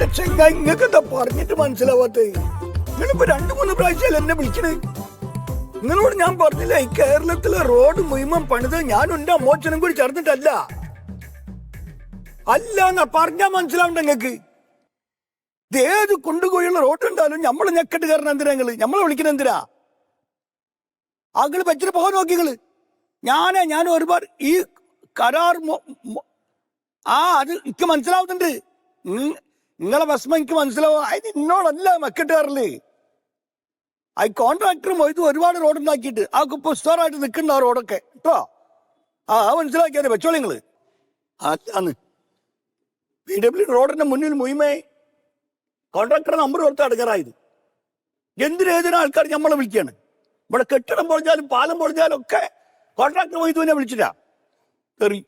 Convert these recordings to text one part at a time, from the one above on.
എന്റെ ചെങ്ങ ഇങ്ങക്ക് എന്താ പറഞ്ഞിട്ട് മനസ്സിലാവാത്ത? നിങ്ങളിപ്പോ രണ്ടു മൂന്ന് പ്രാവശ്യം എന്നെ വിളിക്കണേ? നിങ്ങളോട് ഞാൻ പറഞ്ഞില്ല ഈ കേരളത്തിലെ റോഡ് മുഴുവൻ പണിത് ഞാനും എന്റെ മോചനം കൂടി ചേർന്നിട്ടല്ല. അല്ല എന്നാ പറഞ്ഞാ മനസ്സിലാവണ്ട നിങ്ങക്ക് ഏത് കൊണ്ടുപോയുള്ള റോഡ് ഉണ്ടാലും നമ്മൾ ഞെക്കട്ട് കയറണ എന്തിനാ നിങ്ങൾ നമ്മളെ വിളിക്കണ എന്തിനാ? അങ്ങൾ വെച്ചിട്ട് പോകാൻ നോക്കിങ്ങൾ ഞാനേ ഞാൻ ഒരുപാട് ഈ കരാർ ആ അത് എനിക്ക് മനസ്സിലാവുന്നുണ്ട്. നിങ്ങളെ ഭസ്മം എനിക്ക് മനസ്സിലാവും. അത് എന്നോടല്ല മെക്കെട്ടുകാരല്ലേ ആ കോൺട്രാക്ടർ മൊയ്ത് ഒരുപാട് റോഡ് ഉണ്ടാക്കിയിട്ട് ആ കുപ്പുസ്തോറായിട്ട് നിൽക്കുന്ന ആ റോഡൊക്കെ കേട്ടോ? ആ ആ മനസ്സിലാക്കിയാലേ വെച്ചോളൂ നിങ്ങൾ. അന്ന്. പി ഡബ്ല്യു റോഡിന്റെ മുന്നിൽ മുയിമേ കോൺട്രാക്ടർ നമ്പർ കൊടുത്ത് അടുക്കറായത് എന്തിനേതിനും ആൾക്കാർ നമ്മളെ വിളിക്കുകയാണ് ഇവിടെ കെട്ടിടം പൊളിഞ്ഞാലും പാലം പൊളിഞ്ഞാലും ഒക്കെ കോൺട്രാക്ടർ മൊയ്ത് തന്നെ വിളിച്ചിട്ടാ. തെറി.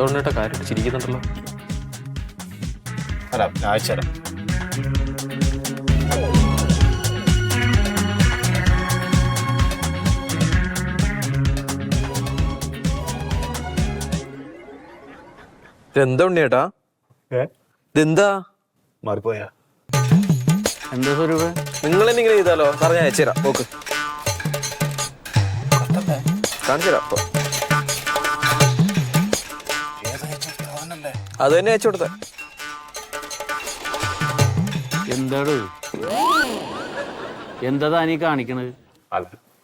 എന്തുകൊണ്ടേട്ടാ കാര്യം ചിരിക്കുന്നുണ്ടല്ലോ. അല്ല അയച്ചുതരാം ഇതെന്താ ഉണ്ണിയേട്ടാ? ഇതെന്താ? മാറിപ്പോയാ. എന്താ സ്വരൂപ? നിങ്ങൾ തന്നെ ഇങ്ങനെ ചെയ്താലോ? സാർ ഞാൻ അയച്ചുതരാം. നോക്ക് കാണിച്ചുതരാം അത് തന്നെ അയച്ചു കൊടുത്ത. എന്താണ് എന്താ നീ കാണിക്കണത്?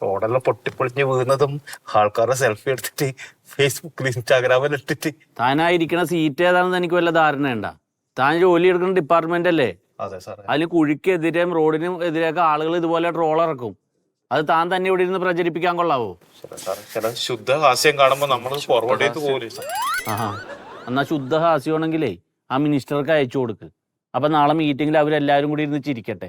റോഡെല്ലാം പൊട്ടിപ്പൊളിഞ്ഞ് വീഴുന്നതും ആൾക്കാരുടെ സെൽഫി എടുത്തിട്ട് ഫേസ്ബുക്കിൽ ഇൻസ്റ്റാഗ്രാമിൽ ഇട്ടിട്ട്. താനായിരിക്കണ സീറ്റ് ഏതാണെന്ന് എനിക്ക് വല്ല ധാരണ ഉണ്ടാ താൻ ജോലി എടുക്കുന്ന ഡിപ്പാർട്ട്മെന്റ് അല്ലേ? അതെ സാറേ. അതിന് കുഴിക്കെതിരെയും റോഡിനും എതിരെയൊക്കെ ആളുകൾ ഇതുപോലെ ട്രോൾ ഇറക്കും. അത് താൻ തന്നെ ഇവിടെ ഇരുന്ന് പ്രചരിപ്പിക്കാൻ കൊള്ളാവോ? ശുദ്ധ ഹാസ്യം കാണുമ്പോൾ നമ്മൾ ഫോർവേഡ് ചെയ്ത് പോലും ആഹാ. എന്നാ ശുദ്ധ ഹാസ്യമാണെങ്കിലേ ആ മിനിസ്റ്റർക്ക് അയച്ചു കൊടുക്ക്. അപ്പൊ നാളെ മീറ്റിംഗിൽ അവരെല്ലാരും കൂടി ഇരുന്ന് ചിരിക്കട്ടെ?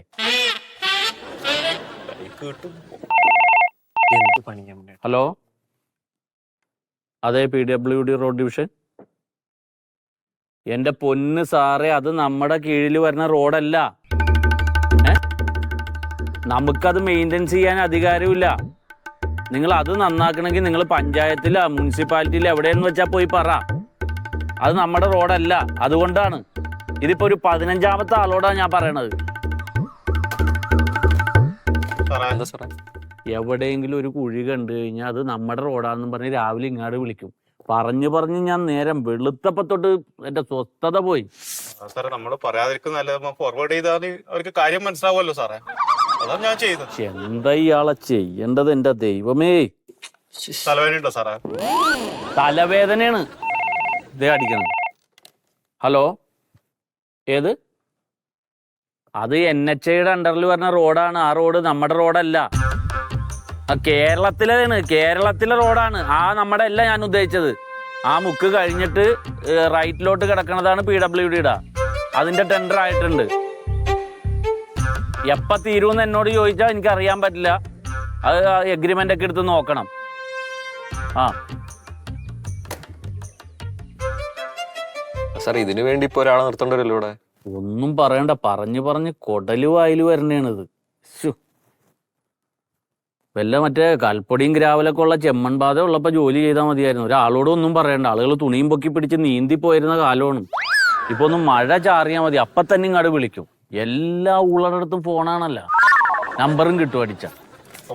ഹലോ? അതെ P W D road division. എന്റെ പൊന്ന് സാറേ അത് നമ്മുടെ കീഴിൽ വരുന്ന റോഡല്ല. നമുക്കത് മെയിന്റെനൻസ് ചെയ്യാൻ അധികാരമില്ല. നിങ്ങൾ അത് നന്നാക്കണമെങ്കിൽ നിങ്ങൾ പഞ്ചായത്തിലാ മുനിസിപ്പാലിറ്റിയിലോ എവിടെയെന്ന് വെച്ചാൽ പോയി പറ. അത് നമ്മുടെ റോഡല്ല. അതുകൊണ്ടാണ്. ഇതിപ്പോ ഒരു പതിനഞ്ചാമത്തെ ആളോടാണ് ഞാൻ പറയണത്. എവിടെയെങ്കിലും ഒരു കുഴി കണ്ടു കഴിഞ്ഞാൽ അത് നമ്മുടെ റോഡാണെന്ന് പറഞ്ഞ് രാവിലെ ഇങ്ങോട്ട് വിളിക്കും. പറഞ്ഞു പറഞ്ഞ് ഞാൻ നേരം വെളുത്തപ്പത്തൊട്ട് എന്റെ സ്വസ്ഥത പോയി. സാറേ നമ്മൾ ഫോർവേഡ് ചെയ്താൽ അവർക്ക് കാര്യം മനസ്സിലാവുമല്ലോ സാറേ. അതാണ് ഞാൻ ചെയ്തത്. എന്താ ഇയാളെ ചെയ്യേണ്ടത് എന്റെ ദൈവമേ? തലവേദനയുണ്ടോ സാറേ? തലവേദനയാണ്. ഇതേ അടിക്കണം ഹലോ? ഏത്? അത് എൻ എച്ച് ഐയുടെ അണ്ടറിൽ വരുന്ന റോഡാണ്. ആ റോഡ് നമ്മുടെ റോഡല്ല. കേരളത്തിലാണ് കേരളത്തിലെ റോഡാണ്. ആ നമ്മുടെ അല്ല ഞാൻ ഉദ്ദേശിച്ചത്. ആ മുക്ക് കഴിഞ്ഞിട്ട് റൈറ്റിലോട്ട് കിടക്കുന്നതാണ് പി ഡബ്ല്യു ഡിയുടെ. അതിന്റെ ടെൻഡർ ആയിട്ടുണ്ട്. എപ്പ തീരുമെന്ന് എന്നോട് ചോദിച്ചാൽ എനിക്ക് അറിയാൻ പറ്റില്ല. അത് എഗ്രിമെന്റ് ഒക്കെ എടുത്ത് നോക്കണം. ആ. സാർ ഇതിനു വേണ്ടി ഇപ്പൊ ഒരാളെ നിർത്തേണ്ടല്ലോ ഇവിടെ? ഒന്നും പറയണ്ട. പറഞ്ഞു പറഞ്ഞ് കൊടലു വായിൽ വരണേണിത് ശ്ശോ. വല്ല മറ്റേ കൽപ്പൊടിയും ഗ്രാവലൊക്കെ ഉള്ള ചെമ്മൺ ബാധ ഉള്ളപ്പോ ജോലി ചെയ്താൽ മതിയായിരുന്നു. ഒരാളോട് ഒന്നും പറയണ്ട. ആളുകൾ തുണിയും പൊക്കി പിടിച്ച് നീന്തി പോയിരുന്ന കാലമാണ്. ഇപ്പൊ ഒന്ന് മഴ ചാറിയാൽ മതി. അപ്പൊ തന്നെ ഇങ്ങോട്ട് വിളിക്കും. എല്ലാ ഉള്ളടത്തും ഫോണാണല്ല. നമ്പറും കിട്ടും അടിച്ച.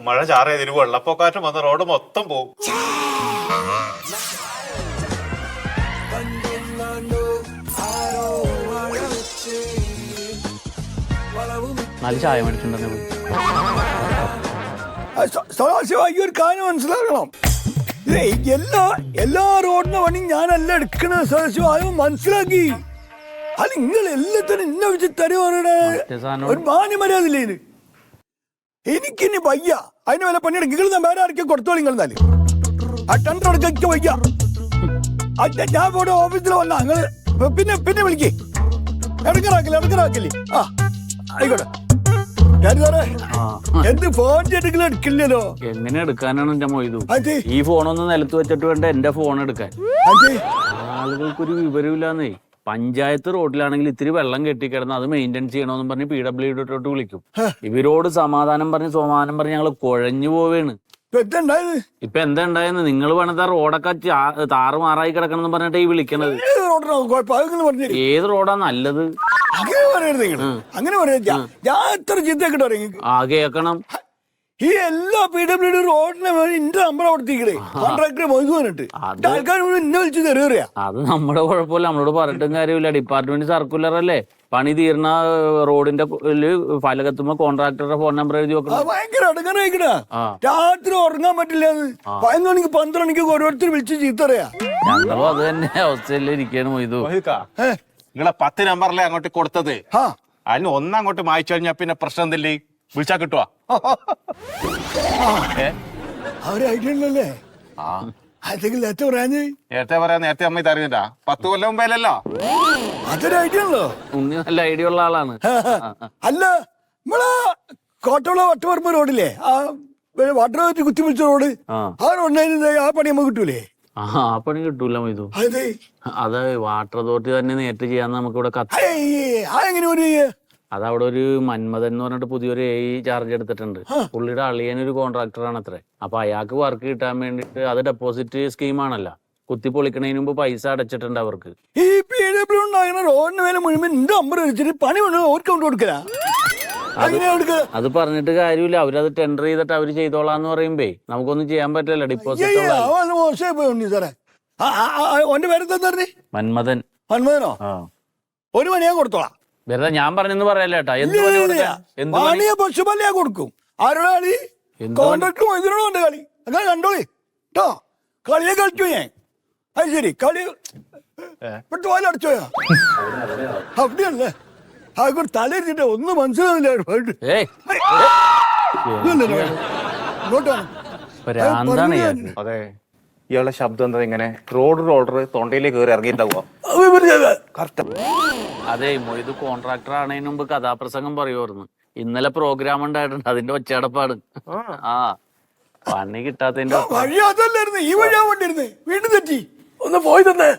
മഴ ചാറിയതിന് വെള്ളപ്പൊക്കാറ്റും വന്ന റോഡ് മൊത്തം പോകും. നാല് ചായ മേടിച്ചിട്ടുണ്ടെന്ന് ആ, സ- സദാശിവ ഈ ഒരു കാര്യം മനസ്സിലാക്കണം. ഇതേ എല്ലാ എല്ലാ റോഡിന്റെ പണി ഞാനല്ല എടുക്കണ സദാശിവ അത് മനസ്സിലാക്കി. അത് നിങ്ങൾ എല്ലാത്തിനും ഇന്ന വെച്ച് സാധനം ഒരു മാന്യമര്യാദ ഇല്ലേ ഇത് എനിക്കിനി വയ്യ. അതിന് വല്ല പണിയെടുക്കും. നിങ്ങൾ വേറെ ആർക്കും കൊടുത്തോളി നിങ്ങൾ എന്നാൽ. ആ ടെൻഡർ എടുക്കാൻ വയ്യ. അച്ഛൻ ഞാൻ ഇവിടെ ഓഫീസിൽ വന്ന. നിങ്ങൾ പിന്നെ പിന്നെ വിളിക്കേ. ഇടങ്ങറാക്കില്ല ഇടങ്ങറാക്കില്ലേ ആ ആയിക്കോട്ടെ. ഞാൻ സാറേ എന്ത് ഫോൺ ചെയ്തിട്ട് എടുക്കില്ലല്ലോ. എങ്ങനെ എടുക്കാനാണ് എന്റെ മൊയ്തു? ഈ ഫോണൊന്ന് നിലത്ത് വെച്ചിട്ട് വേണ്ട എന്റെ ഫോൺ എടുക്കാൻ? ആളുകൾക്കൊരു വിവരമില്ലാന്നേ പഞ്ചായത്ത് റോഡിലാണെങ്കിൽ ഇത്തിരി വെള്ളം കെട്ടിക്കിടന്ന് അത് മെയിന്റെയിൻ ചെയ്യണമെന്ന് പറഞ്ഞ് പി ഡബ്ല്യു ഡിട്ടോട്ട് വിളിക്കും. ഇവരോട് സമാധാനം പറഞ്ഞ് സമാധാനം പറഞ്ഞ് ഞങ്ങൾ കുഴഞ്ഞു പോവേണ്. ഇപ്പൊ എന്താ ഉണ്ടായെന്ന്? നിങ്ങൾ പണിത റോഡൊക്കെ താറുമാറായി കിടക്കണം എന്ന് പറഞ്ഞിട്ട് ഈ വിളിക്കണത്. ഏത് റോഡാ നല്ലത്? അങ്ങനെ പറയരുത് നിങ്ങൾ അങ്ങനെ പറയരുത്. ഞാൻ- എത്ര ചിന്തയൊക്കെ ആ കേക്കണം ഈ എല്ലാ പി ഡബ്ല്യു ഡി റോഡിനെ എന്റെ നമ്പർ കൊടുത്തിക്കണേ കോൺട്രാക്ടർ മൊയ്തു അത് ആൾക്കാർ എന്നെ വിളിച്ച് തെറിയ അത് നമ്മുടെ കുഴപ്പമില്ല. നമ്മളോട് പറഞ്ഞിട്ടും കാര്യമില്ല. ഡിപ്പാർട്ട്മെന്റ് സർക്കുലർ അല്ലേ? പണി തീർന്ന റോഡിന്റെ ഫലകത്തുമ്പോ കോൺട്രാക്ടറുടെ ഫോൺ നമ്പർ എഴുതി വെക്കണം. ഭയങ്കര അടങ്ങാനായിക്കണ രാത്രി ഉറങ്ങാൻ പറ്റില്ല പതിനൊന്ന് മണിക്ക് പന്ത്രണ്ട് മണിക്ക് ഓരോരുത്തർ വിളിച്ച് ചീത്തറിയാ ഞങ്ങളും അത് തന്നെ അവസ്ഥയിൽ ഇരിക്കുകയാണ് മൊയ്തു. നിങ്ങളെ പത്ത് നമ്പറിലെ അങ്ങോട്ട് കൊടുത്തത്. അതിന് ഒന്നങ്ങോട്ട് മായിച്ചു കഴിഞ്ഞാ പിന്നെ പ്രശ്നം എന്തില്ലേ വിളിച്ചാ കിട്ടുവാ? അവരല്ലേ ആ. അതെങ്കിൽ നേരത്തെ നേരത്തെ പറയാ നേരത്തെ അമ്മ തറിഞ്ഞിട്ടാ പത്ത് കൊല്ലം മുമ്പേലല്ലോ. അതൊരു ഐഡിയ ഉള്ളോ? ഉണ്ണി നല്ല ഐഡിയ ഉള്ള ആളാണ്. അല്ല നമ്മളെ കോട്ടുള്ള വട്ടവർമ്മ റോഡില്ലേ ആ വാട്ടർ കുത്തിപ്പിടിച്ച റോഡ് ആ. റോഡിന് ആ പണി നമുക്ക് കിട്ടൂലേ? ആ പണി കിട്ടൂല മൈതു അതെ വാട്ടർ അതോറിറ്റി തന്നെ നേരിട്ട് ചെയ്യാൻ നമുക്ക് ഇവിടെ കത്ത് അതെങ്ങനെ ഒരു അത് അവിടെ ഒരു മന്മഥൻ എന്ന് പറഞ്ഞിട്ട് പുതിയൊരു എ ചാർജ് എടുത്തിട്ടുണ്ട്. പുള്ളിയുടെ അളിയൻ ഒരു കോൺട്രാക്ടറാണ് അത്രേ. അപ്പൊ അയാൾക്ക് വർക്ക് കിട്ടാൻ വേണ്ടിട്ട് അത് ഡെപ്പോസിറ്റ് സ്കീമാണല്ലോ കുത്തി പൊളിക്കണതിന് മുമ്പ് പൈസ അടച്ചിട്ടുണ്ട് അവർക്ക്. ഈ പി ഡബ്ല്യു ഉണ്ടാകുന്ന റോഡിന് മേലെ മുഴുവൻ എന്റെ നമ്പർ വെച്ചിട്ട് പണി മുഴുവൻ ഓർക്ക് കൊണ്ട് കൊടുക്കല? അങ്ങനെ അത് പറഞ്ഞിട്ട് കാര്യമില്ല. അവരത് ടെൻഡർ ചെയ്തിട്ട് അവർ ചെയ്തോളാന്ന് പറയുമ്പേ നമുക്കൊന്നും ചെയ്യാൻ പറ്റില്ല ഡിപ്പോസിറ്റ് മോശമായി പോയി ഉണ്ണി സാറേ. ആ, ആ, ആ, ഓന്റെ പേരെന്താ പറഞ്ഞേ മന്മഥൻ. മന്മഥനോ? ആ. ഒരു ഞാൻ കൊടുത്തോളാം. വെറുതെ ഞാൻ പറഞ്ഞെന്ന് പറയല്ല എന്ത് പണി കൊടുക്കാൻ? എന്ത് പണി? പണിയെ പശുപല്ല കൊടുക്കും. ആരുടെ കളി? എന്ത് കോൺട്രാക്ട് മൈതിനോട് ഉണ്ട് കളി. അങ്ങനെ കണ്ടോളി. കേട്ടോ കളിയെ കളിച്ചു ഞാൻ. അത് ശരി കളി പെട്ടുപോലെ അടച്ചോയാ? അവിടെയല്ലേ. ആയിക്കോട്ടെ തലയിരുന്നിട്ട് ഒന്നും മനസ്സിലാവില്ല. അതെ ഇയാളുടെ ശബ്ദം എന്താ? ഇങ്ങനെ റോഡ് റോഡർ തൊണ്ടയിലേക്ക് കയറി ഇറങ്ങിയിട്ടുണ്ടാവുക അതെ മൊയ്ത് കോൺട്രാക്ടർ ആണതിന് മുമ്പ് കഥാപ്രസംഗം പറയുമായിരുന്നു ഇന്നലെ പ്രോഗ്രാം ഉണ്ടായിട്ടുണ്ട് അതിന്റെ ഒച്ചയടപ്പാണ് ആ. പണി കിട്ടാത്തതിന്റെ. വഴി അതല്ലായിരുന്നു. ഈ വഴിയാ വേണ്ടിയിരുന്നേ വീണ്ടും തെറ്റി. ഒന്ന് പോയി തന്നെ.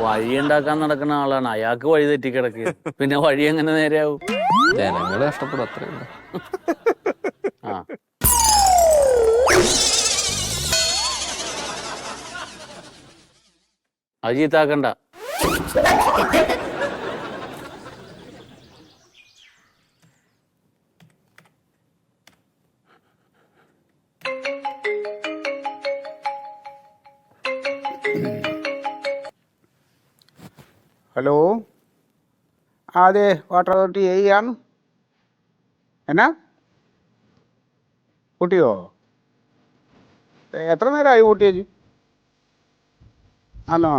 വഴി ഉണ്ടാക്കാൻ നടക്കുന്ന ആളാണ്. അയാൾക്ക് വഴി തെറ്റി കിടക്ക് പിന്നെ വഴി എങ്ങനെ നേരെയാവും? ജനങ്ങൾ കഷ്ടപ്പെടും അത്രയും ആ. ഹലോ ആ അതെ വാട്ടർ അതോറിറ്റി എ ആണ്. എന്നാ? കൂട്ടിയോ? എത്ര നേരമായി കൂട്ടിയേച്ച് ആണോ?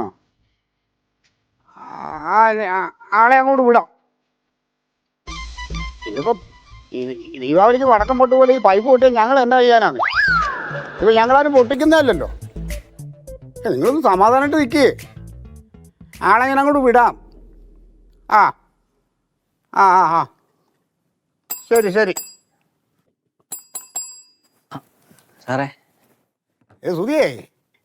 ആളെ അങ്ങോട്ട് വിടാം. ഇതിപ്പോ ദീപാവലിക്ക് വടക്കം പൊട്ട് പോലെ ഈ പൈപ്പ് പൊട്ടിയാൽ ഞങ്ങൾ എന്നാ ചെയ്യാനാണ്? ഇപ്പൊ ഞങ്ങളാരും പൊട്ടിക്കുന്നതല്ലല്ലോ. ഏ, നിങ്ങളൊന്ന് സമാധാനമായിട്ട് നിൽക്കേ ആളെ ഞാൻ അങ്ങോട്ട് വിടാം? ആ. ആ ആ ആ. ശരി ശരി. സാറേ. ഏ സുധിയേ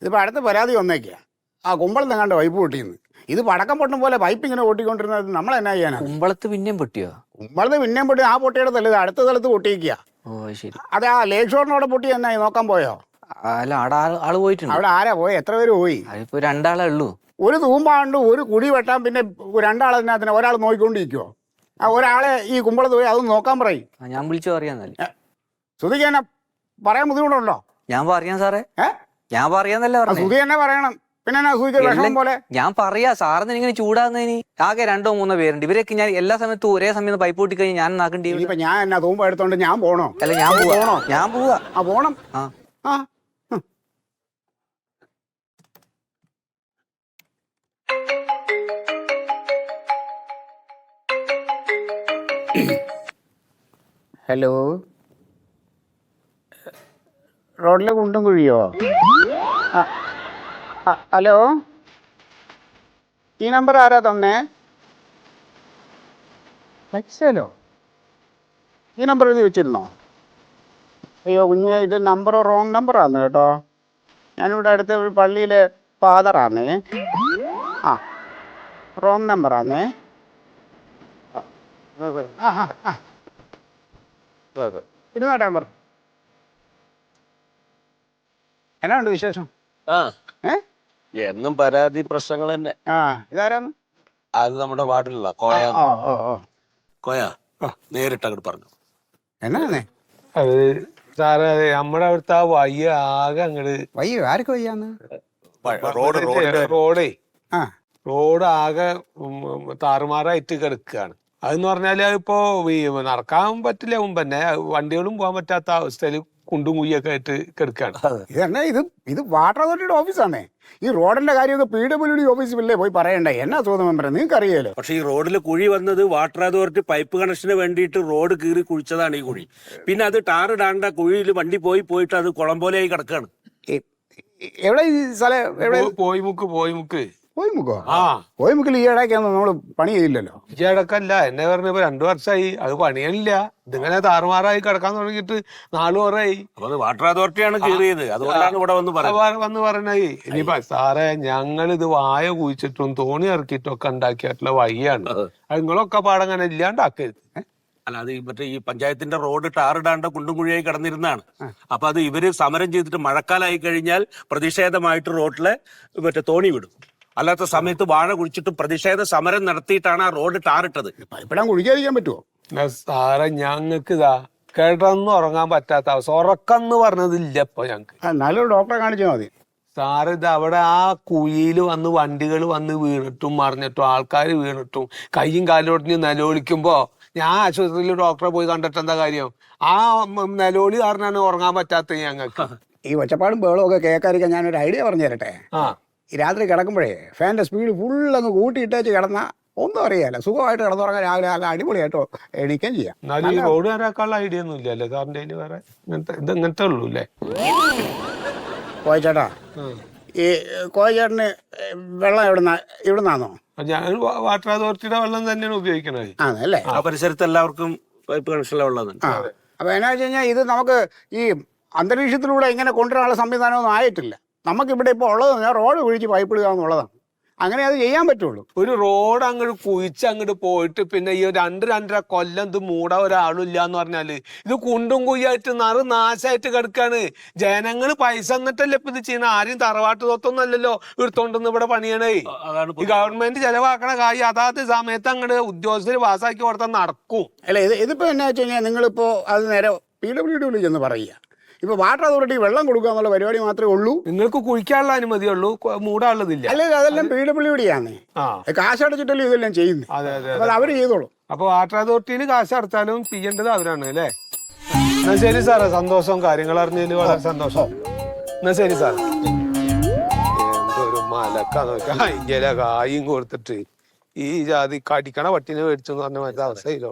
ഇതിപ്പോൾ അടുത്ത പരാതി വന്നേക്കാ. ആ കുമ്പളം തെങ്ങാണ്ട് പൈപ്പ് പൊട്ടിയെന്ന്. ഇത് പടക്കം പൊട്ടും പോലെ പൈപ്പ് ഇങ്ങനെ പൊട്ടിക്കൊണ്ടിരുന്നത് നമ്മൾ എന്നാ ചെയ്യാനാ? കുമ്പളത്ത് പിന്നെയും പൊട്ടിയോ? കുമ്പളത്ത് പിന്നെയും പൊട്ടി ആ പൊട്ടിയുടെ തല്ലത് അടുത്ത സ്ഥലത്ത് പൊട്ടിയിക്കുക ഓ ശരി. അതെ ആ ലേക്ക് ഷോറിനോടെ പൊട്ടി എന്നായി നോക്കാൻ പോയോ? അല്ല അവിടെ ആൾ ആൾ പോയിട്ടുണ്ട്. അവിടെ ആരാ പോയി? എത്ര പേര് പോയി? അതിപ്പോ രണ്ടാളേ ഉള്ളൂ. ഒരു തൂമ്പാണ്ട് ഒരു കുടി വെട്ടാൻ പിന്നെ രണ്ടാളതിനകത്തിന് ഒരാൾ നോക്കിക്കൊണ്ടിരിക്കുവോ? ആ ഒരാളെ ഈ കുമ്പളത്ത് പോയി അതൊന്ന് നോക്കാൻ പറയും. ഞാൻ വിളിച്ചു പറയാന്നല്ലേ ശ്രുതിക്ക് എന്നെ പറയാൻ ബുദ്ധിമുട്ടുണ്ടോ? ഞാൻ പറയാം സാറേ. ഞാൻ പറയാന്നല്ലേ സുധി തന്നെ പറയണം. പിന്നെ വിഷമം പോലെ? ഞാൻ പറയാ. സാറിന് ഇങ്ങനെ ചൂടാകുന്നതിന് ആകെ രണ്ടോ മൂന്നോ പേരുണ്ട്. ഇവരൊക്കെ ഞാൻ എല്ലാ സമയത്തും ഒരേ സമയത്ത് പൈപ്പ് പൊട്ടി കഴിഞ്ഞാൽ ഞാൻ നാക്കേണ്ടി ഞാൻ എന്നാ തൂമ്പ എടുത്തോണ്ട് ഞാൻ പോണോ? അല്ല ഞാൻ പോണോ? ഞാൻ പോവാ. ആ പോണം. ആ ആ ഹും. ഹലോ റോഡിലെ കുണ്ടും കുഴിയോ? ഹലോ? ഈ നമ്പർ ആരാ തന്നേ? ലക്സലോ ഈ നമ്പർ എഴുതി വെച്ചിരുന്നോ? അയ്യോ കുഞ്ഞ് ഇത് നമ്പർ റോങ് നമ്പറാണ് കേട്ടോ. ഞാനിവിടെ അടുത്ത ഒരു പള്ളിയിലെ ഫാദറാണ് ആ. റോങ് നമ്പർ ആ. ആ ആ ഇരുന്നോട്ടെ നമ്പർ എന്നാ ഉണ്ട് വിശേഷം? ആ. ഏ? എന്നും പരാതി പ്രശ്നങ്ങൾ തന്നെ. ആ ഇതാരാന്ന് അത് നമ്മുടെ വാർഡിലുള്ള കോയ. ഓ ഓ ഓ. കോയ നേരിട്ട് അങ്ങോട്ട് പറഞ്ഞു. എന്നാണേ? അത് സാറേ അത് നമ്മുടെ അവിടുത്തെ ആ വയ്യ ആകെ അങ്ങോട്ട് വയ്യോ? ആർക്ക് വയ്യാന്ന്? Road road. റോഡേ. റോഡ് ആകെ താറുമാറായിട്ട് കിടക്കുകയാണ്. അതെന്ന് പറഞ്ഞാൽ ഇപ്പോ നടക്കാൻ പറ്റില്ല മുമ്പ് തന്നെ വണ്ടികളും പോകാൻ പറ്റാത്ത അവസ്ഥയിൽ കുണ്ടും കുയ്യൊക്കെ ആയിട്ട് കിടക്കുകയാണ്. ഇതന്നെ ഇത് ഇത് വാട്ടർ അതോറിറ്റിയുടെ ഓഫീസാണേ. ഈ റോഡിന്റെ കാര്യമൊക്കെ പി ഡബ്ല്യു ഡി ഓഫീസിലല്ലേ പോയി പറയണ്ടേ? എന്നാ ചോദ്യം മെമ്പർ നിങ്ങൾക്ക് അറിയാലോ. പക്ഷെ ഈ റോഡിൽ കുഴി വന്നത് വാട്ടർ അതോറിറ്റി പൈപ്പ് കണക്ഷന് വേണ്ടിയിട്ട് റോഡ് കീറി കുഴിച്ചതാണ് ഈ കുഴി. പിന്നെ അത് ടാർ ടാറിടാണ്ട കുഴിയിൽ വണ്ടി പോയി പോയിട്ട് അത് കുളം പോലെയായി കിടക്കാണ് എവിടെ ഈ സ്ഥലം? എവിടെ? മുക്ക് പോയി മുക്ക് പോയി മുക്ക് പോയി ആ. പോയി ഈ ഇടയ്ക്കൊന്നും നമ്മൾ പണി ചെയ്യില്ലല്ലോ. ഈ ഇടക്കല്ല എന്നെ പറഞ്ഞപ്പോ രണ്ടു വർഷമായി അത് പണിയണില്ല. ഇതിങ്ങനെ താറുമാറായി കിടക്കാൻ തുടങ്ങിയിട്ട് നാലു വറായി അപ്പൊ വാട്ടർ അതോറിറ്റിയാണ് കീറിയത്. അതുകൊണ്ടാണ് ഇവിടെ വന്ന് പറയുന്നത്. വന്ന് പറഞ്ഞായി ഇനിയിപ്പോ സാറേ ഞങ്ങൾ ഇത് വായ കുഴിച്ചിട്ടും തോണി ഇറക്കിയിട്ടും ഒക്കെ ഉണ്ടാക്കിയിട്ടുള്ള വയ്യാണ് അത്. നിങ്ങളൊക്കെ പാടങ്ങനെ ഇല്ലാണ്ടാക്കരുത്. അല്ലാതെ മറ്റേ ഈ പഞ്ചായത്തിന്റെ റോഡ് ടാറിടാണ്ട് കുണ്ടും കുഴിയായി കിടന്നിരുന്നാണ് അപ്പൊ അത് ഇവർ സമരം ചെയ്തിട്ട് മഴക്കാലമായി കഴിഞ്ഞാൽ പ്രതിഷേധമായിട്ട് റോഡിലെ മറ്റേ തോണി വിടും. അല്ലാത്ത സമയത്ത് വാഴ കുഴിച്ചിട്ട് പ്രതിഷേധ സമരം നടത്തിയിട്ടാണ് ആ റോഡ് ടാറിട്ടത് പൈപ്പിടാൻ കുഴിക്കാതിരിക്കാൻ പറ്റുമോ സാറെ ഞങ്ങൾക്ക് ഇതാ കിടന്ന് ഉറങ്ങാൻ പറ്റാത്ത അവസ്ഥ. ഉറക്കം എന്ന് പറഞ്ഞതില്ല ഇപ്പൊ ഞങ്ങക്ക്. നല്ലൊരു ഡോക്ടറെ കാണിച്ചാൽ മതി. സാറ് ഇത് അവിടെ ആ കുഴിയിൽ വന്ന് വണ്ടികൾ വന്ന് വീണിട്ടും മറിഞ്ഞിട്ടും ആൾക്കാർ വീണിട്ടും കൈയും കാലോട്ടിന് നിലവിളിക്കുമ്പോ ഞാൻ ആശുപത്രിയിൽ ഡോക്ടറെ പോയി കണ്ടിട്ട് എന്താ കാര്യം? ആ നിലവിളി കാരണമാണ് ഉറങ്ങാൻ പറ്റാത്തത് ഞങ്ങൾക്ക് ഈ ഒച്ചപ്പാടും ബേളും ഒക്കെ കേൾക്കാതിരിക്കാൻ ഞാനൊരു ഐഡിയ പറഞ്ഞു തരട്ടെ ആ. ഈ രാത്രി കിടക്കുമ്പോഴേ ഫാന്റെ സ്പീഡ് ഫുൾ അങ്ങ് കൂട്ടിയിട്ടേച്ച് കിടന്ന ഒന്നും അറിയാല്ല. സുഖമായിട്ട് കിടന്നുറങ്ങാൻ രാവിലെ നല്ല അടിപൊളിയായിട്ടോ എണീക്കുകയും ചെയ്യാം. റോഡ് ഐഡിയ ഒന്നും ഇല്ലല്ലേ? സാറിന്റെ വേറെ ഇങ്ങനത്തെ ഇത് ഇങ്ങനത്തെ ഉള്ളൂ അല്ലേ? കോയച്ചേട്ടാ ഈ കോയച്ചേട്ടന് വെള്ളം എവിടുന്ന ഇവിടുന്നാണോ ഞാൻ വാട്ടർ അതോറിറ്റിയുടെ വെള്ളം തന്നെയാണ് ഉപയോഗിക്കണത്. ആണല്ലേ? ആ പരിസരത്ത് എല്ലാവർക്കും പൈപ്പ് കണക്ഷനുള്ള ഉള്ളത് അപ്പൊ അപ്പോൾ എന്നാ വെച്ച് കഴിഞ്ഞാൽ ഇത് നമുക്ക് ഈ അന്തരീക്ഷത്തിലൂടെ ഇങ്ങനെ കൊണ്ടുവരാനുള്ള സംവിധാനമൊന്നും ആയിട്ടില്ല. നമുക്കിവിടെ ഇപ്പോൾ ഉള്ളത് ഞാൻ റോഡ് കുഴിച്ച് പൈപ്പ് ഇടുക എന്നുള്ളതാണ്. അങ്ങനെ അത് ചെയ്യാൻ പറ്റുള്ളൂ. ഒരു റോഡ് അങ്ങോട്ട് കുഴിച്ച് അങ്ങോട്ട് പോയിട്ട് പിന്നെ ഈ രണ്ട് രണ്ടര കൊല്ലം ഇത് മൂടാൻ ഒരാളില്ല എന്ന് പറഞ്ഞാൽ ഇത് കുണ്ടും കുയ്യായിട്ട് നറു നാശമായിട്ട് കിടക്കാണ്. ജനങ്ങൾ പൈസ എന്നിട്ടല്ലേ ഇപ്പൊ ഇത് ചെയ്യുന്ന ആരും തറവാട്ട് തൊത്തൊന്നും അല്ലല്ലോ എടുത്തോണ്ടെന്ന് ഇവിടെ പണിയണേ. ഈ ഗവൺമെന്റ് ചെലവാക്കണ കാര്യം അതാത് സമയത്ത് അങ്ങോട്ട് ഉദ്യോഗസ്ഥര് പാസ്സാക്കി കൊടുത്താൽ നടക്കും. അല്ല ഇത് ഇതിപ്പോൾ എന്നാ വെച്ച് കഴിഞ്ഞാൽ നിങ്ങളിപ്പോ അത് നേരെ പി ഡബ്ല്യു ഡി വിളിച്ചെന്ന് പറയുക. ഇപ്പോൾ വാട്ടർ അതോറിറ്റി വെള്ളം കൊടുക്കുക എന്നുള്ള പരിപാടി മാത്രമേ ഉള്ളൂ. നിങ്ങൾക്ക് കുഴിക്കാനുള്ള അനുമതിയുള്ളൂ ഉള്ളൂ മൂടാനുള്ളതില്ല. അല്ലെങ്കിൽ അതെല്ലാം പി ഡബ്ല്യു ഡി ആണ് ആ. കാശ് അടച്ചിട്ടല്ലേ ഇതെല്ലാം ചെയ്യുന്നു. അതെ അതെ അവർ ചെയ്തോളൂ. അപ്പൊ വാട്ടർ അതോറിറ്റിയിൽ കാശ് അടച്ചാലും ചെയ്യേണ്ടത് അവരാണ് അല്ലേ? എന്നാ ശരി സാറേ സന്തോഷം. കാര്യങ്ങൾ അറിഞ്ഞതിൽ വളരെ സന്തോഷം. എന്നാ ശരി സാർ എന്തൊരു മലക്ക നോക്കാം ഇങ്ങനെ കായും കൊടുത്തിട്ട് ഈ ജാതി കടിക്കണ പട്ടിനെ മേടിച്ചു എന്ന് പറഞ്ഞ മറ്റേ അവസ്ഥയിലോ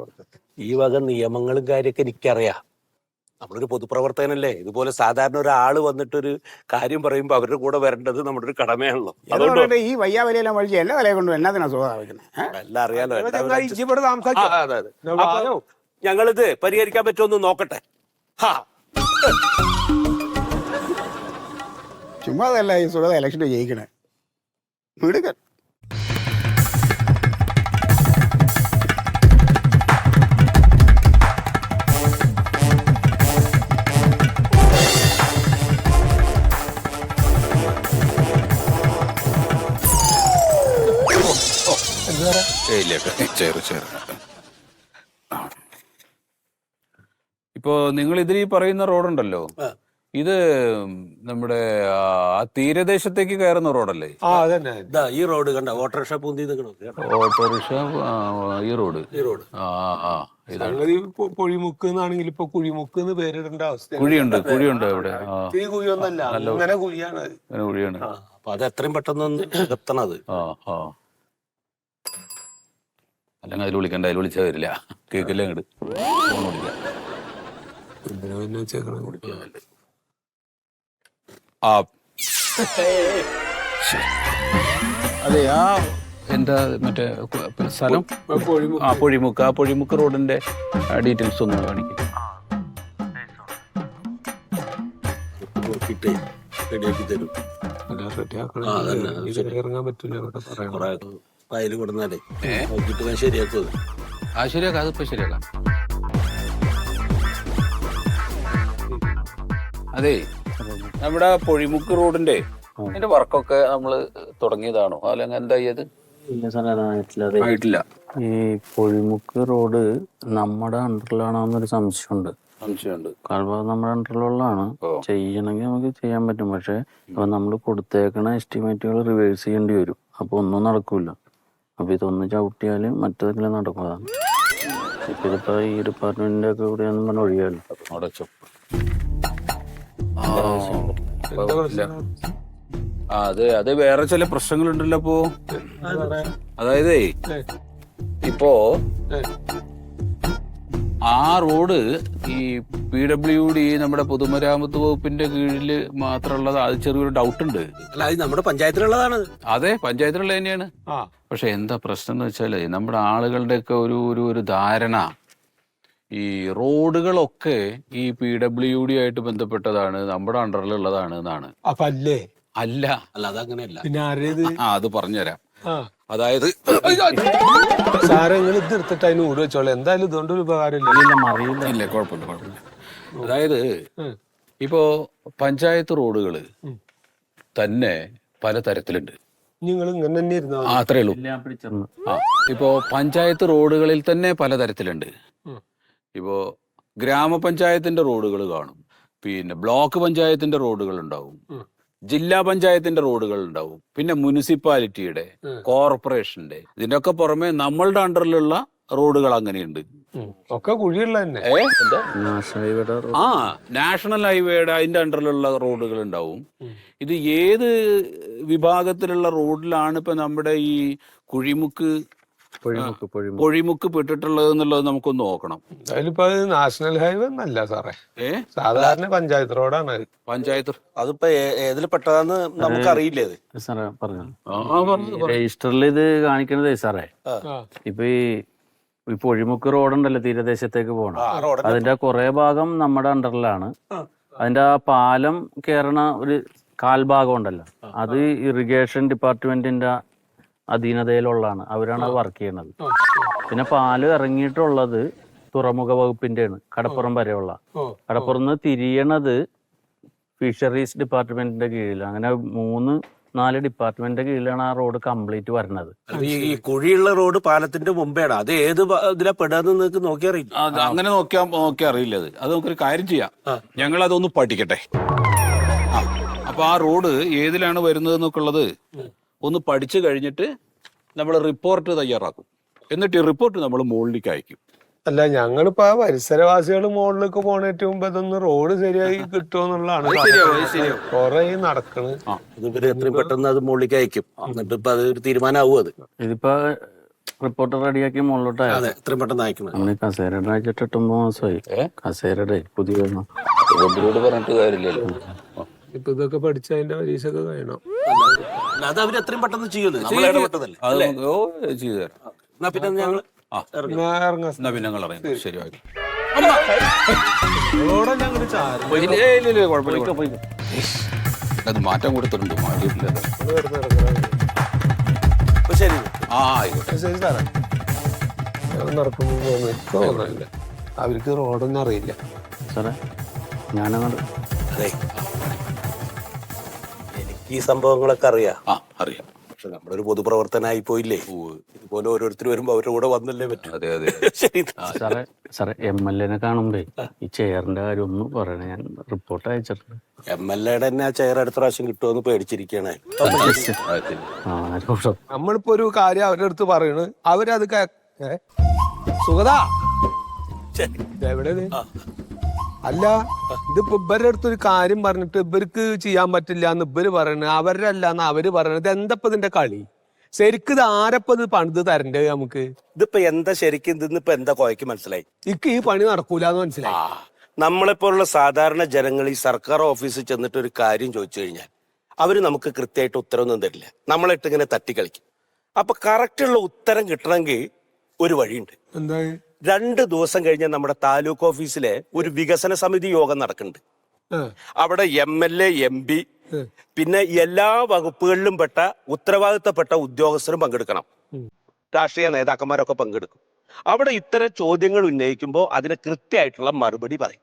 ഈ വക നിയമങ്ങളും കാര്യമൊക്കെ എനിക്കറിയാം. നമ്മളൊരു പൊതുപ്രവർത്തകനല്ലേ? ഇതുപോലെ സാധാരണ ഒരാൾ വന്നിട്ടൊരു കാര്യം പറയുമ്പോൾ അവരുടെ കൂടെ വരേണ്ടത് നമ്മുടെ ഒരു കടമയാണല്ലോ അതുകൊണ്ട്? അതുകൊണ്ട് ഈ വയ്യാവലിയെല്ലാം വഴിച്ച് എല്ലാ വിലയെ കൊണ്ടും എന്നാ സ്വഭാവിക്കുന്നത് എല്ലാം അറിയാലോ. അപ്പൊ ഞങ്ങളിത് പരിഹരിക്കാൻ പറ്റുമെന്ന് നോക്കട്ടെ. ചുമ്മാതല്ല ചുമ്മാ അതല്ല ഈ സുഗത ഇലക്ഷന് ജയിക്കണേ. മിടുക്കൻ. ഇപ്പോ നിങ്ങൾ ഇതിൽ ഈ പറയുന്ന റോഡുണ്ടല്ലോ. ഇത് നമ്മുടെ ആ തീരദേശത്തേക്ക് കയറുന്ന റോഡല്ലേ? ആ അതന്നെ. ഇതാ ഈ റോഡ് കണ്ട ഓട്ടോറിക്ഷ പൂന്തി. ഓട്ടോറിക്ഷ ഈ റോഡ്. ഈ റോഡ്. ആ ആ ഇതാണ്. സംഗതി പൊഴിമുക്ക് എന്നാണെങ്കിൽ ഇപ്പൊ കുഴിമുക്ക് എന്ന് പേരിടേണ്ട അവസ്ഥ കുഴിയുണ്ട് കുഴിയുണ്ട് ഇവിടെ ഈ കുഴിയൊന്നല്ല അങ്ങനെ കുഴിയാണ്. കുഴിയാണ്. അപ്പൊ അത് എത്രയും പെട്ടെന്ന് എത്തണത് എത്തണം അത്. ആ ആ. അല്ലെങ്കിൽ അതിൽ വിളിക്കണ്ട അതിൽ വിളിച്ചാൽ വരില്ല. കേൾക്കില്ല അങ്ങോട്ട് ഫോൺ വിളിക്കാം. എന്തിനാ പിന്നെ വെച്ചേക്കണെ? ആ. അതെ ആ എന്താ മറ്റേ കു- സ്ഥലം? ആ പൊഴിമുക്ക്. ആ പൊഴിമുക്ക്. റോഡിന്റെ ഡീറ്റെയിൽസ് ഒന്ന് കാണിക്കും. നോക്കിയിട്ട് റെഡിയാക്കി തരും. ആ, അതന്നെ, അത് ശരി. ഇറങ്ങാൻ പറ്റില്ല എന്നൊക്കെ പറയണം കുറെ കൊടുന്നാലേ. നോക്കിട്ട് ഞാൻ ശരിയാക്കും അത്. ആ ശരിയാക്കാം. അതിപ്പോ ശരിയാക്കാം. അതെ നമ്മുടെ പൊഴിമുക്ക് റോഡിന്റെ അതിന്റെ വർക്കൊക്കെ നമ്മൾ തുടങ്ങിയതാണോ? അല്ലെങ്കിൽ എന്താ ആയിട്ടില്ല. ഈ പൊഴിമുക്ക് റോഡ് നമ്മുടെ അണ്ടറിലാണോ എന്നൊരു സംശയമുണ്ട്. സംശയമുണ്ട് നമ്മുടെ അണ്ടറിലുള്ളതാണ്. ചെയ്യണമെങ്കിൽ നമുക്ക് ചെയ്യാൻ പറ്റും. പക്ഷെ ഇപ്പൊ നമ്മൾ കൊടുത്തേക്കണ എസ്റ്റിമേറ്റുകൾ റിവേഴ്സ് ചെയ്യേണ്ടി വരും. അപ്പൊ ഒന്നും നടക്കൂല. അപ്പൊ ഇതൊന്ന് ചവിട്ടിയാൽ മറ്റേതെങ്കിലും നടക്കും അതാണ്. ഇപ്പൊ ഇതിപ്പോ ഈ ഡിപ്പാർട്ട്മെന്റിന്റെ ഒക്കെ കൂടെ ഒന്നും പറഞ്ഞ ഒഴിയാലോ. ആ അതെ അത് വേറെ ചില പ്രശ്നങ്ങളുണ്ടല്ലോ അപ്പോ അതായത് ഇപ്പോ ആ റോഡ് ഈ പി ഡബ്ല്യു ഡി നമ്മുടെ പൊതുമരാമത്ത് വകുപ്പിന്റെ കീഴിൽ മാത്രമുള്ളത് അത് ചെറിയൊരു ഡൗട്ട് ഉണ്ട് അല്ല അത് നമ്മുടെ പഞ്ചായത്തിലുള്ളതാണ്. അതെ പഞ്ചായത്തിലുള്ള തന്നെയാണ്. ആ. പക്ഷെ എന്താ പ്രശ്നം എന്ന് വെച്ചാൽ നമ്മുടെ ആളുകളുടെയൊക്കെ ഒരു ഒരു ഒരു ധാരണ ഈ റോഡുകളൊക്കെ ഈ പി ഡബ്ല്യു ഡി ആയിട്ട് ബന്ധപ്പെട്ടതാണ് നമ്മുടെ അണ്ടറിലുള്ളതാണ് എന്നാണ്. അപ്പൊ അല്ലേ? അല്ല. അല്ല അതങ്ങനെയല്ല. പിന്നെ അത് പറഞ്ഞുതരാം. അതായത് സാരങ്ങൾ നിങ്ങൾ ഇത് എടുത്തിട്ട് അതിന് ഊട് വെച്ചോളൂ. എന്തായാലും ഇതുകൊണ്ട് ഒരു ഉപകാരമില്ല. ഇല്ല കുഴപ്പമില്ല കുഴപ്പമില്ല. അതായത് ഇപ്പോ പഞ്ചായത്ത് റോഡുകൾ തന്നെ പലതരത്തിലുണ്ട്. നിങ്ങൾ ഇങ്ങനെ തന്നെ ഇരുന്നോ അത്രേ ഉള്ളൂ. ആ ഇപ്പോ പഞ്ചായത്ത് റോഡുകളിൽ തന്നെ പലതരത്തിലുണ്ട്. ഇപ്പോ ഗ്രാമപഞ്ചായത്തിന്റെ റോഡുകൾ കാണും. പിന്നെ ബ്ലോക്ക് പഞ്ചായത്തിന്റെ റോഡുകൾ ഉണ്ടാവും. ജില്ലാ പഞ്ചായത്തിന്റെ റോഡുകൾ ഉണ്ടാവും. പിന്നെ മുനിസിപ്പാലിറ്റിയുടെ. കോർപ്പറേഷന്റെ ഇതിന്റെയൊക്കെ പുറമെ നമ്മളുടെ അണ്ടറിലുള്ള റോഡുകൾ അങ്ങനെയുണ്ട്. ഒക്കെ കുഴിയുള്ള തന്നെ. ആ നാഷണൽ ഹൈവേയുടെ അതിന്റെ അണ്ടറിലുള്ള റോഡുകൾ ഉണ്ടാവും. ഇത് ഏത് വിഭാഗത്തിലുള്ള റോഡിലാണ് ഇപ്പൊ നമ്മുടെ ഈ കുഴിമുക്ക് പൊഴിമുക്ക് പൊഴിമുക്ക്. പൊഴിമുക്ക് പെട്ടിട്ടുള്ളത് എന്നുള്ളത് നമുക്കൊന്ന് നോക്കണം. അതിലിപ്പോ അത് നാഷണൽ ഹൈവേ എന്നല്ല സാറേ. ഏ? സാധാരണ പഞ്ചായത്ത് റോഡാണ് പഞ്ചായത്ത് അതിപ്പോ ഏതിൽ പെട്ടതാന്ന് നമുക്കറിയില്ലേ അറിയില്ലേ സാറേ പറഞ്ഞു. രജിസ്റ്ററിൽ ഇത് കാണിക്കണതേ സാറേ. ആ. ഇപ്പൊ ഈ ഈ പൊഴിമുക്ക് റോഡുണ്ടല്ലോ തീരദേശത്തേക്ക് പോകണം അതിന്റെ കുറെ ഭാഗം നമ്മുടെ അണ്ടറിലാണ്. അതിന്റെ ആ പാലം കയറണ ഒരു കാൽഭാഗം ഉണ്ടല്ലോ. അത് ഇറിഗേഷൻ ഡിപ്പാർട്ട്മെന്റിന്റെ അധീനതയിലുള്ളതാണ്. അവരാണ് അത് വർക്ക് ചെയ്യണത് പിന്നെ പാൽ ഇറങ്ങിയിട്ടുള്ളത് തുറമുഖ വകുപ്പിന്റെയാണ് കടപ്പുറം വരെയുള്ള. കടപ്പുറം നിന്ന് തിരിയണത് ഫിഷറീസ് ഡിപ്പാർട്ട്മെന്റിന്റെ കീഴിൽ അങ്ങനെ മൂന്ന് നാല് ഡിപ്പാർട്ട്മെന്റിന്റെ കീഴിലാണ് ആ റോഡ് കംപ്ലീറ്റ് വരുന്നത് ഈ കുഴിയുള്ള റോഡ് പാലത്തിന്റെ മുമ്പേണ് അത് ഏത് ഇതിലാ പെടാന്ന് നിങ്ങൾക്ക് നോക്കി അറിയില്ല. അങ്ങനെ നോക്കിയാ നോക്കി അറിയില്ല അത്. അത് നമുക്കൊരു കാര്യം ചെയ്യാം. ഞങ്ങൾ അതൊന്ന് പഠിക്കട്ടെ. അപ്പൊ ആ റോഡ് ഏതിലാണ് വരുന്നത് എന്നൊക്കെ ഉള്ളത് ഒന്ന് പഠിച്ചു കഴിഞ്ഞിട്ട് നമ്മൾ റിപ്പോർട്ട് തയ്യാറാക്കും. എന്നിട്ട് ഈ റിപ്പോർട്ട് നമ്മൾ മുകളിലേക്ക് അയക്കും. അല്ല ഞങ്ങളിപ്പോ ആ പരിസരവാസികൾ മുകളിലേക്ക് പോണേറ്റ് മുമ്പ് ഇതൊന്ന് റോഡ് ശരിയായി കിട്ടുമെന്നുള്ളതാണ്. കൊറേ നടക്കണ്. ഇവർ എത്രയും പെട്ടെന്ന് അത് മുകളിലേക്ക് അയക്കും. എന്നിട്ട് ഇപ്പൊ അത് ഒരു തീരുമാനമാവും അത്. ഇതിപ്പോ റിപ്പോർട്ട് റെഡിയാക്കി മുകളിലോട്ട് അതെ എത്രയും പെട്ടെന്ന് അയക്കണം. കസേരയുടെ അയച്ചിട്ട് എട്ടൊമ്പത് മാസമായി. കസേരയുടെ പുതിയ പറഞ്ഞിട്ട് കാര്യമില്ലല്ലോ. ഇപ്പൊ ഇതൊക്കെ പഠിച്ചതിന്റെ പരീക്ഷ ഒക്കെ കഴിയണം അത് അവർ എത്രയും പെട്ടെന്ന് ചെയ്യുന്നത് നമ്മൾ ഇടപെട്ടതല്ലേ? അത് നമുക്ക് ഓ ചെയ്തു തരാം എന്നാ പിന്നെ ഞങ്ങൾ ആ എന്നാ ഇറങ്ങാം എന്നാ പിന്നെ ഞങ്ങൾ അറിയാം ശരി. ആയി അങ്ങോട്ട് ചാരും ഇല്ല ഇല്ല, ഇല്ല കുഴപ്പമില്ല കുഴപ്പമില്ല. അത് മാറ്റം കൊടുത്തിട്ടുണ്ട് മാറ്റിയിട്ടില്ല. അത്. അപ്പൊ ശരി. ആ ആയിക്കോട്ടെ. അവർക്ക് റോഡൊന്നും അറിയില്ല. സാറേ ഞാനങ്ങോട്ട് അതെ. ഈ സംഭവങ്ങളൊക്കെ അറിയാം. ആ അറിയാം. പക്ഷെ നമ്മളൊരു പൊതുപ്രവർത്തനായി പോയില്ലേ? ഇതുപോലെ ഓരോരുത്തർ വരുമ്പോ അവരുടെ കൂടെ വന്നല്ലേ പറ്റും. അതെ അതെ ശരി സാറേ സാറേ എം എൽ എനെ കാണുമ്പേ ഈ ചെയറിന്റെ കാര്യം ഒന്ന് പറയണേ. ഞാൻ റിപ്പോർട്ട് അയച്ചിട്ടുണ്ട്. എം എൽ എയുടെ തന്നെ ആ ചെയർ അടുത്ത പ്രാവശ്യം കിട്ടുമെന്ന് പേടിച്ചിരിക്കണേ. ആ നമ്മളിപ്പോ ഒരു കാര്യം അവരുടെ അടുത്ത് പറയണ്. അവരത് കേ- ഏ? സുഗതാ. എവിടെ അല്ല ഇതിപ്പോ ഇവരുടെ അടുത്തൊരു കാര്യം പറഞ്ഞിട്ട് ഇവർക്ക് ചെയ്യാൻ പറ്റില്ല എന്ന് ഇവർ പറയണ. അവരുടെ അല്ല എന്ന് അവർ പറയണത് എന്തപ്പോ ഇതിന്റെ കളി? ശരിക്കും ഇത് ആരപ്പ ഇത് പണിത് തരണ്ടേ നമുക്ക്? ഇതിപ്പോ എന്താ ശരിക്കും ഇതിന്നിപ്പോ എന്താ കോയക്ക് മനസ്സിലായി? ഇക്ക് ഈ പണി നടക്കൂല എന്ന് മനസ്സിലായി നമ്മളെപ്പോലുള്ള സാധാരണ ജനങ്ങൾ ഈ സർക്കാർ ഓഫീസിൽ ചെന്നിട്ട് ഒരു കാര്യം ചോദിച്ചു കഴിഞ്ഞാൽ അവർ നമുക്ക് കൃത്യമായിട്ട് ഉത്തരവൊന്നും തരില്ല. നമ്മളിട്ട് ഇങ്ങനെ തട്ടിക്കളിക്കും. അപ്പൊ കറക്റ്റുള്ള ഉത്തരം കിട്ടണമെങ്കിൽ ഒരു വഴിയുണ്ട്. എന്താ രണ്ട് ദിവസം കഴിഞ്ഞ് നമ്മുടെ താലൂക്ക് ഓഫീസിലെ ഒരു വികസന സമിതി യോഗം നടക്കുന്നുണ്ട്. അവിടെ M L A M P പിന്നെ എല്ലാ വകുപ്പുകളിലും പെട്ട ഉത്തരവാദിത്തപ്പെട്ട ഉദ്യോഗസ്ഥരും പങ്കെടുക്കണം. രാഷ്ട്രീയ നേതാക്കന്മാരൊക്കെ പങ്കെടുക്കും. അവിടെ ഇത്തരം ചോദ്യങ്ങൾ ഉന്നയിക്കുമ്പോൾ അതിന് കൃത്യമായിട്ടുള്ള മറുപടി പറയും.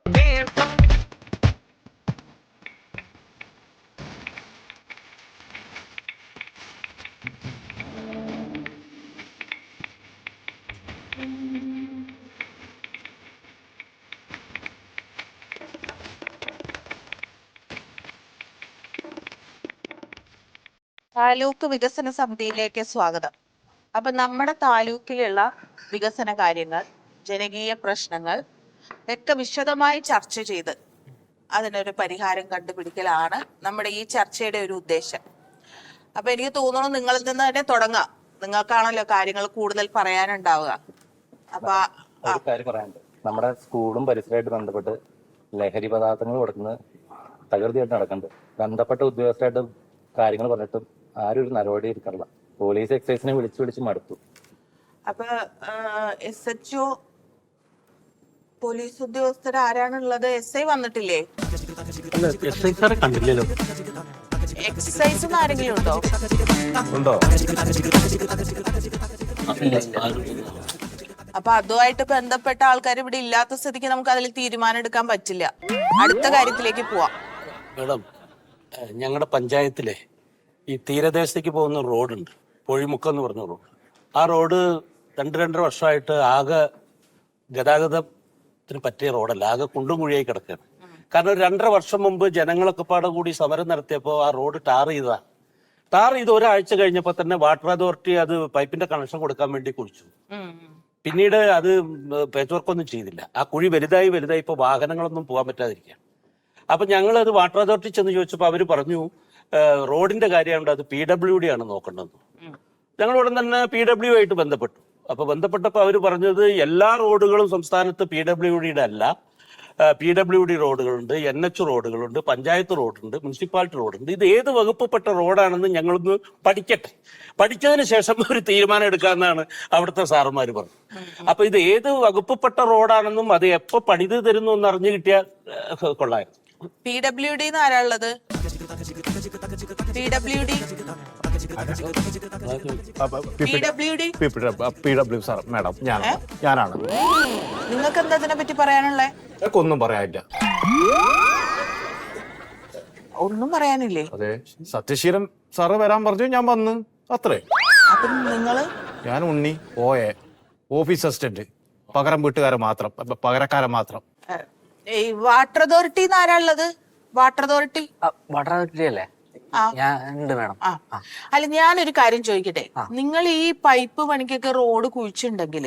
താലൂക്ക് വികസന സമിതിയിലേക്ക് സ്വാഗതം. അപ്പൊ നമ്മുടെ താലൂക്കിലുള്ള വികസന കാര്യങ്ങൾ ജനകീയ പ്രശ്നങ്ങൾ ഒക്കെ വിശദമായി ചർച്ച ചെയ്ത് അതിനൊരു പരിഹാരം കണ്ടുപിടിക്കലാണ് നമ്മുടെ ഈ ചർച്ചയുടെ ഒരു ഉദ്ദേശം. അപ്പൊ എനിക്ക് തോന്നുന്നു നിങ്ങളിൽ നിന്ന് തന്നെ തുടങ്ങാം. നിങ്ങൾക്കാണല്ലോ കാര്യങ്ങൾ കൂടുതൽ പറയാനുണ്ടാവുക. അപ്പൊ നമ്മുടെ സ്കൂളും പരിസരമായിട്ട് ബന്ധപ്പെട്ട് ലഹരി പദാർത്ഥങ്ങൾ കൊടുക്കുന്നത് തകൃതിയായിട്ട് നടക്കുന്നുണ്ട്. ബന്ധപ്പെട്ട ഉദ്യോഗസ്ഥരായിട്ട് കാര്യങ്ങൾ പറഞ്ഞിട്ടും ആരും ഒരു നടപടി എടുക്കണ്ട പോലീസ് എക്സൈസിനെ വിളിച്ചു വിളിച്ച് മടുത്തു. അപ്പൊ എസ് എച്ച് ഒ പോലീസ് ഉദ്യോഗസ്ഥർ ആരാണുള്ളത്? എസ് ഐ വന്നിട്ടില്ലേ? കണ്ടില്ലല്ലോ. എക്സസൈസ് ആരെങ്കിലും ഉണ്ടോ? ഉണ്ടോ? അപ്പൊ അതുമായിട്ട് ബന്ധപ്പെട്ട ആൾക്കാർ ഇവിടെ ഇല്ലാത്ത സ്ഥിതിക്ക് നമുക്ക് അതിൽ തീരുമാനം എടുക്കാൻ പറ്റില്ല. അടുത്ത കാര്യത്തിലേക്ക് പോവാം. മേഡം ഞങ്ങളുടെ പഞ്ചായത്തിലെ ഈ തീരദേശത്തേക്ക് പോകുന്ന റോഡുണ്ട്. പൊഴിമുക്കം എന്ന് പറഞ്ഞ റോഡ്. ആ റോഡ് രണ്ട് രണ്ടര വർഷമായിട്ട് ആകെ ഗതാഗതത്തിന് പറ്റിയ റോഡല്ല. ആകെ കുണ്ടും കുഴിയായി കിടക്കുകയാണ്. കാരണം ഒരു രണ്ടര വർഷം മുമ്പ് ജനങ്ങളൊക്കെ പാടെ കൂടി സമരം നടത്തിയപ്പോൾ ആ റോഡ് ടാർ ചെയ്തതാണ് ടാർ ചെയ്ത് ഒരാഴ്ച കഴിഞ്ഞപ്പോൾ തന്നെ വാട്ടർ അതോറിറ്റി അത് പൈപ്പിന്റെ കണക്ഷൻ കൊടുക്കാൻ വേണ്ടി കുഴിച്ചു. പിന്നീട് അത് പേച്ച് വർക്കൊന്നും ചെയ്തില്ല. ആ കുഴി വലുതായി വലുതായി ഇപ്പോൾ വാഹനങ്ങളൊന്നും പോകാൻ പറ്റാതിരിക്കുകയാണ്. അപ്പൊ ഞങ്ങൾ അത് വാട്ടർ അതോറിറ്റി ചെന്ന് ചോദിച്ചപ്പോൾ അവർ പറഞ്ഞു "ഏഹ്, റോഡിന്റെ കാര്യമുണ്ട് അത് പി ഡബ്ല്യു ഡി ആണ് നോക്കേണ്ടത്. ഞങ്ങൾ ഉടൻ തന്നെ പി ഡബ്ല്യു ആയിട്ട് ബന്ധപ്പെട്ടു. അപ്പൊ ബന്ധപ്പെട്ടപ്പോൾ അവർ പറഞ്ഞത് എല്ലാ റോഡുകളും സംസ്ഥാനത്ത് പി ഡബ്ല്യു ഡിയുടെ അല്ല. പി ഡബ്ല്യു ഡി റോഡുകളുണ്ട് എൻ എച്ച് റോഡുകളുണ്ട് പഞ്ചായത്ത് റോഡുണ്ട് മുനിസിപ്പാലിറ്റി റോഡുണ്ട്. ഇത് ഏത് വകുപ്പപ്പെട്ട റോഡാണെന്ന് ഞങ്ങളൊന്ന് പഠിക്കട്ടെ. പഠിച്ചതിന് ശേഷം ഒരു തീരുമാനം എടുക്കാമെന്നാണ് അവിടുത്തെ സാറുമാർ പറഞ്ഞത്. അപ്പൊ ഇത് ഏത് വകുപ്പപ്പെട്ട റോഡാണെന്നും അത് എപ്പോ പണിത് തരുന്നു എന്ന് അറിഞ്ഞു കിട്ടിയാൽ കൊള്ളായിരുന്നു പി ഡബ്ല്യു ഡി ആരാ ഉള്ളത്? P W D P W D P W sir madam ഞാനാണ്. ഞാനാണ്. നിങ്ങൾക്ക് എന്താ ഇതിനെ പറ്റി പറയാനുള്ളേ? ഒന്നും പറയാനില്ല. ഒന്നും പറയാനില്ലേ? അതെ. സത്യശീലൻ സാറ് വരാൻ പറഞ്ഞു ഞാൻ വന്ന്. അത്രേ. അപ്പൊ നിങ്ങൾ? ഞാൻ ഉണ്ണി ഓയെ ഓഫീസ് അസിസ്റ്റന്റ്. പകരം വീട്ടുകാരെ മാത്രം പകരക്കാരൻ പകരക്കാരെ മാത്രം. ഈ വാട്ടർ അതോറിറ്റി ആരാ ഉള്ളത്? വാട്ടർ അതോറിറ്റി വാട്ടർ അതോറിറ്റി അല്ലേ? അല്ല ഞാനൊരു കാര്യം ചോദിക്കട്ടെ? നിങ്ങൾ ഈ പൈപ്പ് പണിക്കൊക്കെ റോഡ് കുഴിച്ചിട്ടുണ്ടെങ്കിൽ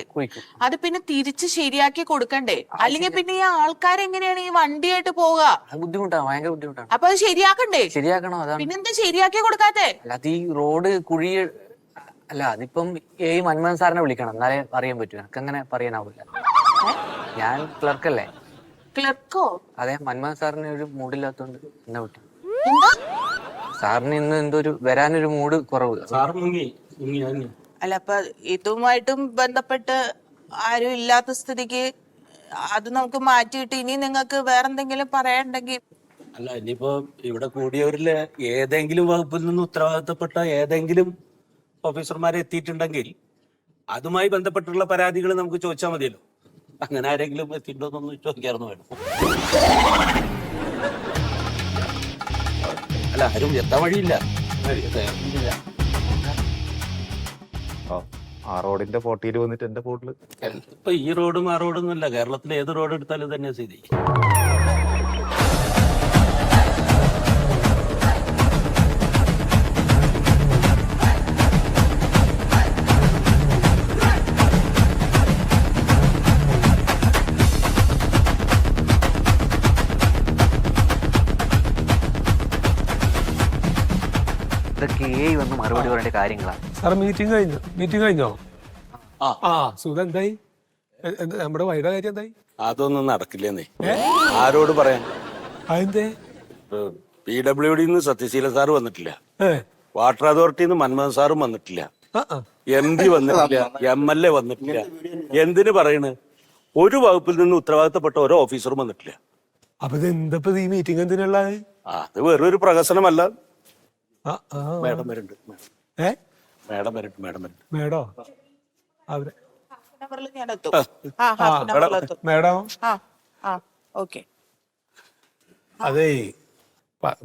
അത് പിന്നെ തിരിച്ച് ശരിയാക്കി കൊടുക്കണ്ടേ? അല്ലെങ്കിൽ പിന്നെ ഈ ആൾക്കാരെങ്ങനെയാണ് ഈ വണ്ടിയായിട്ട് പോവുക? ബുദ്ധിമുട്ടാണ് ഭയങ്കര ബുദ്ധിമുട്ടാണ്. അപ്പൊ അത് ശരിയാക്കണ്ടേ? ശരിയാക്കണോ പിന്നെന്താ ശരിയാക്കി കൊടുക്കാത്തെ? അല്ലാതെ ഈ റോഡ് കുഴി അല്ല അതിപ്പം ഈ മൻമോഹൻ സാറിനെ വിളിക്കണം. എന്നാലേ അറിയാൻ പറ്റൂ. എനിക്ക് അങ്ങനെ പറയാനാവില്ല ഞാൻ ക്ലർക്കല്ലേ ക്ലർക്കോ? അതെ മന്മോഹൻ സാറിന് ഒരു മൂഡില്ലാത്തോണ്ട് എന്നെ വിട്ടു എന്താ? സാറിന് ഇന്ന് എന്തോ ഒരു വരാനൊരു മൂഡ് കുറവ്. സാർ മുങ്ങി മുങ്ങി മുങ്ങി അല്ല അപ്പൊ ഇതുമായിട്ടും ബന്ധപ്പെട്ട് ആരും ഇല്ലാത്ത സ്ഥിതിക്ക് അത് നമുക്ക് മാറ്റിയിട്ട് ഇനി നിങ്ങൾക്ക് വേറെന്തെങ്കിലും പറയണ്ടെങ്കിൽ അല്ല ഇനിയിപ്പോ ഇവിടെ കൂടിയവരിൽ ഏതെങ്കിലും വകുപ്പിൽ നിന്ന് ഉത്തരവാദിത്തപ്പെട്ട ഏതെങ്കിലും ഓഫീസർമാരെ എത്തിയിട്ടുണ്ടെങ്കിൽ അതുമായി ബന്ധപ്പെട്ടുള്ള പരാതികൾ നമുക്ക് ചോദിച്ചാൽ മതിയല്ലോ. അങ്ങനെ ആരെങ്കിലും എത്തിയിട്ടുണ്ടോന്നൊന്ന് ചോദിക്കാറുണ്ട് വേണം അല്ല ആരും എത്താൻ വഴിയില്ല. ആ റോഡിന്റെ ഫോട്ടോയിൽ വന്നിട്ട് എന്റെ ഫോട്ടിൽ ഇപ്പൊ ഈ റോഡും ആ റോഡൊന്നും അല്ല കേരളത്തിലെ ഏത് റോഡ് എടുത്താലും തന്നെ സ്ഥിതി. ഇതൊക്കെ ഏ വന്ന് മറുപടി പറയേണ്ട കാര്യങ്ങളാണ്. സാർ മീറ്റിംഗ് കഴിഞ്ഞു. മീറ്റിംഗ് കഴിഞ്ഞോ? ആ. സുധ എന്തായി? നമ്മുടെ വൈഡ കാര്യം എന്തായി? അതൊന്നും നടക്കില്ലെന്നേ. ആരോട് പറയാൻ? അതെന്തേ? P W D Satyasheela sir water. Water അതോറിറ്റിന്ന് മൻമോഹൻ സാറും വന്നിട്ടില്ല. എം പി വന്നിട്ടില്ല എം എൽ എ വന്നിട്ടില്ല. എന്തിനു പറയണ്? ഒരു വകുപ്പിൽ നിന്ന് ഉത്തരവാദിത്തപ്പെട്ട ഓരോ ഓഫീസറും വന്നിട്ടില്ല. അപ്പൊ ഇത് എന്തപ്പോ ഈ മീറ്റിംഗ് എന്തിനുള്ളത്? അത് വെറൊരു പ്രഹസനമല്ല. മേഡം വരുന്നുണ്ട് ഏ? മേഡം വരുന്നുണ്ട് മേഡം വരുന്നുണ്ട്. മേഡോ? അവർ. ഞാൻ എത്തും. ആ. ഹാഫ് മേഡം ആ ആ ഓക്കെ. അതേ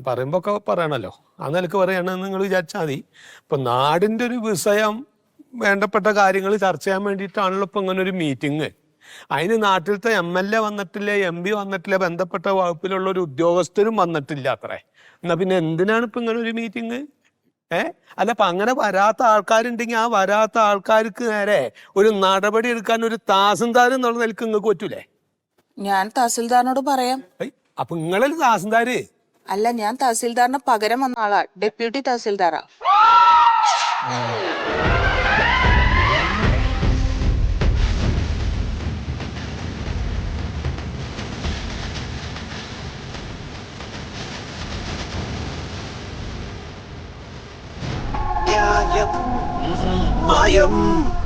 പറയുമ്പോ ഒക്കെ പറയണല്ലോ. ആ നിലയ്ക്ക് പറയണ നിങ്ങൾ വിചാരിച്ചാൽ മതി. ഇപ്പൊ നാടിന്റെ ഒരു വിഷയം വേണ്ടപ്പെട്ട കാര്യങ്ങൾ ചർച്ച ചെയ്യാൻ വേണ്ടിയിട്ടാണല്ലോ ഇപ്പൊ ഇങ്ങനെ ഒരു മീറ്റിംഗ്. അതിന് നാട്ടിലത്തെ എം എൽ എ വന്നിട്ടില്ല എം പി വന്നിട്ടില്ല ബന്ധപ്പെട്ട വകുപ്പിലുള്ള ഒരു ഉദ്യോഗസ്ഥരും വന്നിട്ടില്ല അത്രേ. എന്നാ പിന്നെ എന്തിനാണ് ഇപ്പൊ ഇങ്ങനെ ഒരു മീറ്റിംഗ് ഏ? അല്ല അപ്പൊ അങ്ങനെ വരാത്ത ആൾക്കാരുണ്ടെങ്കിൽ ആ വരാത്ത ആൾക്കാർക്ക് നേരെ ഒരു നടപടി എടുക്കാൻ ഒരു താസന്താർ എന്നുള്ള നിലയ്ക്ക് നിങ്ങൾക്ക് പറ്റൂലേ? ഞാൻ തഹസിൽദാറിനോട് പറയാം. അപ്പൊ നിങ്ങളൊരു താസിൽദാര് അല്ല ഞാൻ തഹസിൽദാറിന് പകരം വന്ന ആളാ. ഡെപ്യൂട്ടി തഹസിൽദാറാ. Bayam. Bayam.